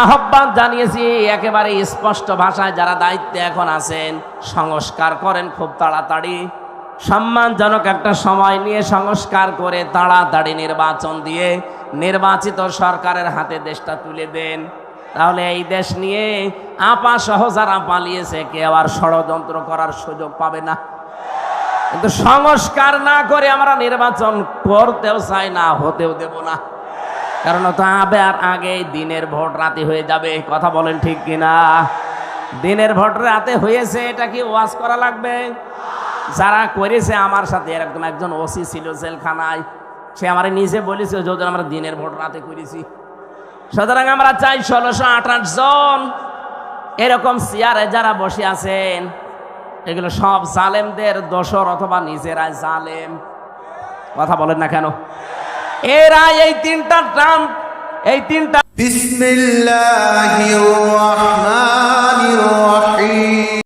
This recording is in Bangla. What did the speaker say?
আহ্বান জানিয়েছি, একেবারে স্পষ্ট ভাষায় যারা দায়িত্বে এখন আছেন, সংস্কার করেন খুব তাড়াতাড়ি। সম্মানজনক একটা সময় নিয়ে সংস্কার করে তাড়াতাড়ি নির্বাচন দিয়ে নির্বাচিত সরকারের হাতে দেশটা তুলে দেন। তাহলে এই দেশ নিয়ে আপা সহ যারা পালিয়েছে, কেউ আর ষড়যন্ত্র করার সুযোগ পাবে না। কিন্তু সংস্কার না করে আমরা নির্বাচন করতেও চাই না, হতেও দেব না। কারণ আবে আর আগে দিনের ভোট রাতে হয়ে যাবে কথা বলেন ঠিক কিনা? দিনের ভোট রাতে হয়েছে, এটা কি ওয়াজ করা লাগবে? যারা করেছে আমার সাথে, এরকম একজন ওসি ছিল জেলখানায়, সে আমার নিজে বলেছে যদি আমরা দিনের ভোট রাতে করেছি। সুতরাং আমরা চাই ষোলোশো আঠাশ জন, এরকম চেয়ারে যারা বসে আছেন, এগুলো সব জালেমদের দোসর অথবা নিজেরাই জালেম। কথা বলেন না কেন? এরা এই তিনটা ট্রাম্প এই তিনটা